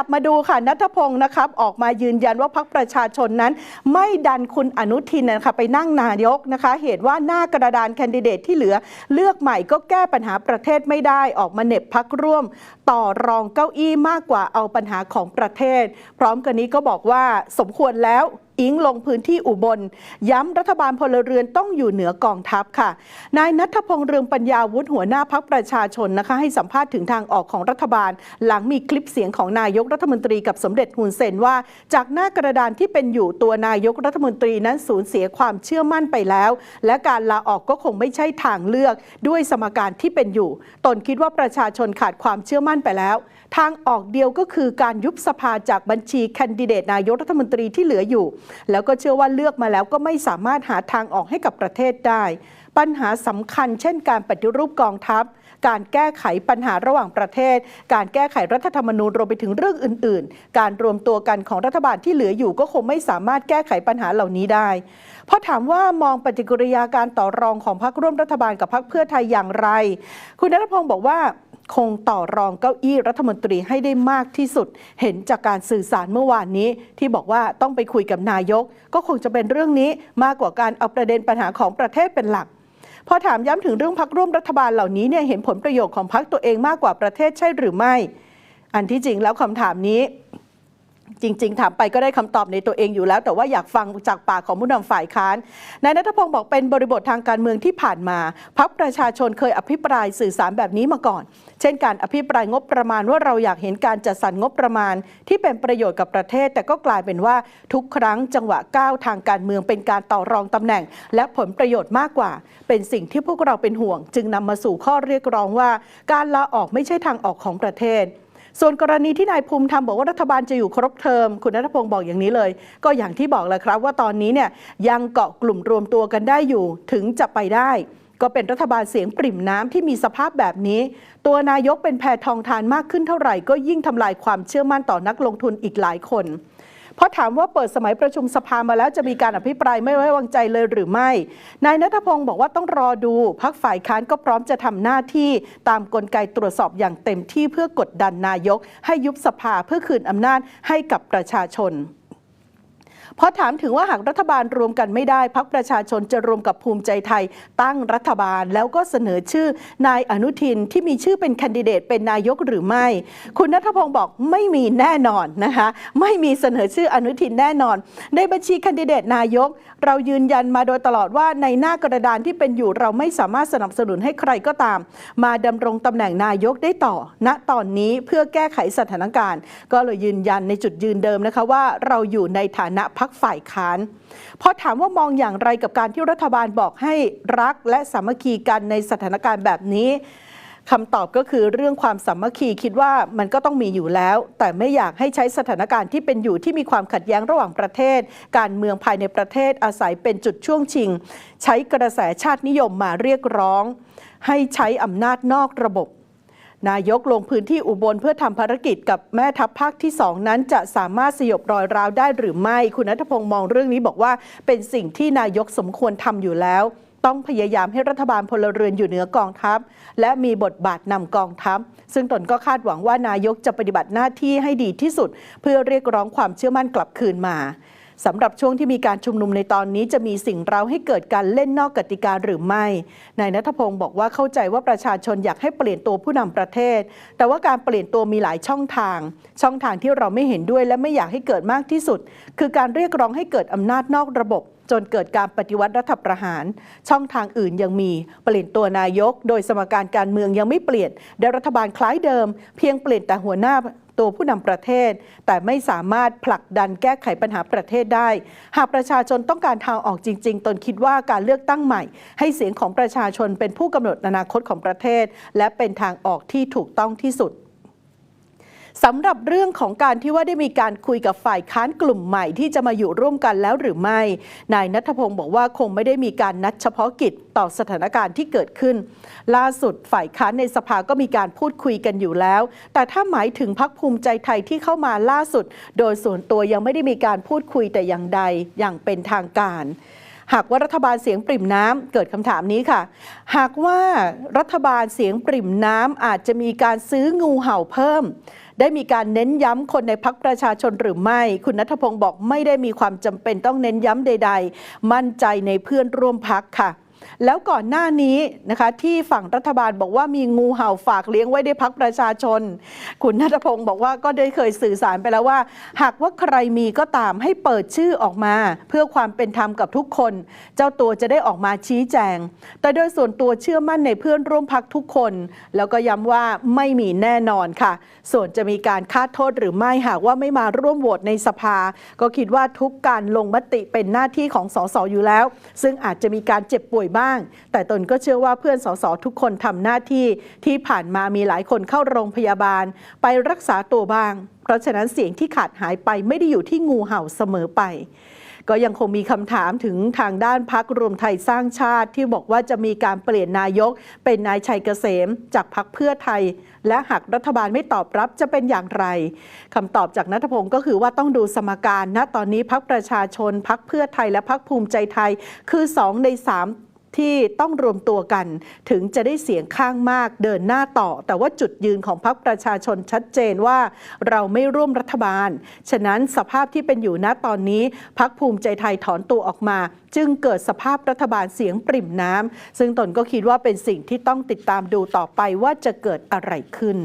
ยับมาดูค่ะนัทพงศ์นะครับออกมายืนยันว่าพักประชาชนนั้น ไม่ดันคุณอนุทินนะคะไปนั่งนายกนะคะ เหตุว่าหน้ากระดานแคนดิเดตที่เหลือ เลือกใหม่ก็แก้ปัญหาประเทศไม่ได้ออกมาเน็บพักร่วม ต่อรองเก้าอี้มากกว่าเอาปัญหาของประเทศ พร้อมกันนี้ก็บอกว่าสมควรแล้ว อิงลงพื้นที่อุบล ย้ำรัฐบาลพลเรือนต้องอยู่เหนือกองทัพค่ะ นายนัทพงษ์เรืองปัญญาวุฒิหัวหน้าพักประชาชนนะคะให้สัมภาษณ์ถึงทางออกของรัฐบาล หลังมีคลิปเสียงของนายกรัฐมนตรีกับสมเด็จฮุนเซนว่า จากหน้ากระดานที่เป็นอยู่ตัวนายกรัฐมนตรีนั้นสูญเสียความเชื่อมั่นไปแล้ว และการลาออกก็คงไม่ใช่ทางเลือก ด้วยสมการที่เป็นอยู่ ตนคิดว่าประชาชนขาดความเชื่อมั่นไปแล้ว ทางออกเดียวก็คือการยุบสภาจากบัญชีแคนดิเดตนายกรัฐมนตรีที่เหลืออยู่แล้วก็เชื่อว่าเลือกมาแล้วก็ไม่สามารถหาทางออกให้กับประเทศได้ ปัญหาสำคัญเช่นการปฏิรูปกองทัพ การแก้ไขปัญหาระหว่างประเทศ การแก้ไขรัฐธรรมนูญรวมไปถึงเรื่องอื่น ๆ การรวมตัวกันของรัฐบาลที่เหลืออยู่ก็คงไม่สามารถแก้ไขปัญหาเหล่านี้ได้เพราะถามว่ามองปฏิกิริยาการต่อรองของพรรคร่วมรัฐบาลกับพรรคเพื่อไทยอย่างไร คุณนัทพงศ์บอกว่าคงต่อรองเก้าอี้รัฐมนตรีให้ได้มากที่สุด เห็นจากการสื่อสารเมื่อวานนี้ ที่บอกว่าต้องไปคุยกับนายก ก็คงจะเป็นเรื่องนี้มากกว่าการเอาประเด็นปัญหาของประเทศเป็นหลัก พอถามย้ำถึงเรื่องพักร่วมรัฐบาลเหล่านี้เนี่ยเห็นผลประโยชน์ของพักตัวเองมากกว่าประเทศใช่หรือไม่ อันที่จริงแล้วคำถามนี้ จริง ๆ ถามไปก็ได้คำตอบในตัวเองอยู่แล้ว แต่ว่าอยากฟังจากปากของผู้นำฝ่ายค้านนายนัทพงศ์บอกเป็นบริบททางการเมืองที่ผ่านมาพักประชาชนเคยอภิปรายสื่อสารแบบนี้มาก่อน เช่นการอภิปรายงบประมาณว่าเราอยากเห็นการจัดสรรงบประมาณ ที่เป็นประโยชน์กับประเทศ แต่ก็กลายเป็นว่าทุกครั้งจังหวะก้าวทางการเมืองเป็นการต่อรองตำแหน่ง และผลประโยชน์มากกว่า เป็นสิ่งที่พวกเราเป็นห่วง จึงนำมาสู่ข้อเรียกร้องว่า การลาออกไม่ใช่ทางออกของประเทศ ส่วนกรณีที่นายภูมิธรรมบอกว่ารัฐบาลจะอยู่ครบเทอม คุณนัทพงศ์บอกอย่างนี้เลย ก็อย่างที่บอกแหละครับว่าตอนนี้เนี่ยยังเกาะกลุ่มรวมตัวกันได้อยู่ถึงจะไปได้ ก็เป็นรัฐบาลเสียงปริ่มน้ำที่มีสภาพแบบนี้ ตัวนายกเป็นแพทองทานมากขึ้นเท่าไหร่ ก็ยิ่งทำลายความเชื่อมั่นต่อนักลงทุนอีกหลายคน เพราะถามว่าเปิดสมัยประชุมสภามาแล้วจะมีการอภิปรายไม่ไว้วางใจเลยหรือไม่ นายนัทพงศ์บอกว่าต้องรอดูพักฝ่ายค้านก็พร้อมจะทำหน้าที่ตามกลไกตรวจสอบอย่างเต็มที่เพื่อกดดันนายก ให้ยุบสภาเพื่อคืนอำนาจให้กับประชาชน พอถามถึงว่าหากรัฐบาลรวมกันไม่ได้พักประชาชนจะรวมกับภูมิใจไทยตั้งรัฐบาลแล้วก็เสนอชื่อนายอนุทินที่มีชื่อเป็นแคนดิเดตเป็นนายกหรือไม่ คุณนัทพงศ์บอกไม่มีแน่นอนนะคะไม่มีเสนอชื่ออนุทินแน่นอน ในบัญชีแคนดิเดตนายก เรายืนยันมาโดยตลอดว่าในหน้ากระดานที่เป็นอยู่เราไม่สามารถสนับสนุนให้ใครก็ตาม มาดำรงตำแหน่งนายกได้ต่อ ณตอนนี้เพื่อแก้ไขสถานการณ์ ก็เลยยืนยันในจุดยืนเดิมนะคะว่าเราอยู่ในฐานะพักฝ่ายค้านพอถามว่ามองอย่างไรกับการที่รัฐบาลบอกให้รักและสามัคคีกันในสถานการณ์แบบนี้คำตอบก็คือเรื่องความสามัคคีคิดว่ามันก็ต้องมีอยู่แล้ว แต่ไม่อยากให้ใช้สถานการณ์ที่เป็นอยู่ที่มีความขัดแย้งระหว่างประเทศ การเมืองภายในประเทศอาศัยเป็นจุดช่วงชิง ใช้กระแสชาตินิยมมาเรียกร้อง ให้ใช้อำนาจนอกระบบ นายกลงพื้นที่อุบลเพื่อทำภารกิจกับแม่ทัพภาคที่สองนั้นจะสามารถสยบรอยร้าวได้หรือไม่ คุณนัทพงศ์มองเรื่องนี้บอกว่า เป็นสิ่งที่นายกสมควรทำอยู่แล้ว ต้องพยายามให้รัฐบาลพลเรือนอยู่เหนือกองทัพ และมีบทบาทนำกองทัพ ซึ่งตนก็คาดหวังว่านายกจะปฏิบัติหน้าที่ให้ดีที่สุด เพื่อเรียกร้องความเชื่อมั่นกลับคืนมา สำหรับช่วงที่มีการชุมนุมในตอนนี้จะมีสิ่งเร้าให้เกิดการเล่นนอกกติกาหรือไม่ นายนัทพงศ์บอกว่าเข้าใจว่าประชาชนอยากให้เปลี่ยนตัวผู้นำประเทศ แต่ว่าการเปลี่ยนตัวมีหลายช่องทาง ช่องทางที่เราไม่เห็นด้วยและไม่อยากให้เกิดมากที่สุด คือการเรียกร้องให้เกิดอำนาจนอกระบบจนเกิดการปฏิวัติรัฐประหาร ช่องทางอื่นยังมี เปลี่ยนตัวนายก โดยสมการการเมืองยังไม่เปลี่ยน ได้รัฐบาลคล้ายเดิม เพียงเปลี่ยนแต่หัวหน้า ตัวผู้นำประเทศ แต่ไม่สามารถผลักดันแก้ไขปัญหาประเทศได้ หากประชาชนต้องการทางออกจริง ๆ ตนคิดว่าการเลือกตั้งใหม่ ให้เสียงของประชาชนเป็นผู้กำหนดอนาคตของประเทศ และเป็นทางออกที่ถูกต้องที่สุด สำหรับเรื่องของการที่ว่าได้มีการคุยกับฝ่ายค้านกลุ่มใหม่ที่จะมาอยู่ร่วมกันแล้วหรือไม่ นายนัทพงศ์บอกว่าคงไม่ได้มีการนัดเฉพาะกิจต่อสถานการณ์ที่เกิดขึ้น ล่าสุดฝ่ายค้านในสภาก็มีการพูดคุยกันอยู่แล้ว แต่ถ้าหมายถึงพักภูมิใจไทยที่เข้ามาล่าสุด โดยส่วนตัวยังไม่ได้มีการพูดคุยแต่อย่างใดอย่างเป็นทางการหากว่ารัฐบาลเสียงปริ่มน้ำเกิดคำถามนี้ค่ะ หากว่ารัฐบาลเสียงปริ่มน้ำอาจจะมีการซื้องูเห่าเพิ่ม ได้มีการเน้นย้ำคนในพักประชาชนหรือไม่ คุณนัทพงศ์บอกไม่ได้มีความจำเป็นต้องเน้นย้ำใด ๆ มั่นใจในเพื่อนร่วมพักค่ะ แล้วก่อนหน้านี้นะคะที่ฝั่งรัฐบาลบอกว่ามีงูเห่าฝากเลี้ยงไว้ในพักประชาชน คุณนัทพงศ์บอกว่าก็ได้เคยสื่อสารไปแล้วว่า หากว่าใครมีก็ตามให้เปิดชื่อออกมา เพื่อความเป็นธรรมกับทุกคน เจ้าตัวจะได้ออกมาชี้แจง แต่โดยส่วนตัวเชื่อมั่นในเพื่อนร่วมพักทุกคน แล้วก็ย้ำว่าไม่มีแน่นอนค่ะ ส่วนจะมีการคาดโทษหรือไม่หากว่าไม่มาร่วมโหวตในสภา ก็คิดว่าทุกการลงมติเป็นหน้าที่ของสสอยู่แล้ว ซึ่งอาจจะมีการเจ็บป่วยบ้าง แต่ตนก็เชื่อว่าเพื่อนสสทุกคนทำหน้าที่ที่ผ่านมามีหลายคนเข้าโรงพยาบาล ไปรักษาตัวบ้าง เพราะฉะนั้นเสียงที่ขาดหายไปไม่ได้อยู่ที่งูเห่าเสมอไปก็ยังคงมีคำถามถึงทางด้านพักรวมไทยสร้างชาติที่บอกว่าจะมีการเปลี่ยนนายก เป็นนายชัยเกษม จากพักเพื่อไทย และหากรัฐบาลไม่ตอบรับจะเป็นอย่างไรคำตอบจากนัทพงศ์ก็คือว่าต้องดูสมการณตอนนี้พักประชาชนพักเพื่อไทยและพักภูมิใจไทยคือสองในสาม ที่ต้องรวมตัวกัน ถึงจะได้เสียงข้างมากเดินหน้าต่อ แต่ว่าจุดยืนของพรรคประชาชนชัดเจนว่า เราไม่ร่วมรัฐบาล ฉะนั้นสภาพที่เป็นอยู่ณตอนนี้พรรคภูมิใจไทยถอนตัวออกมา จึงเกิดสภาพรัฐบาลเสียงปริ่มน้ำซึ่งตนก็คิดว่าเป็นสิ่งที่ต้องติดตามดูต่อไปว่าจะเกิดอะไรขึ้น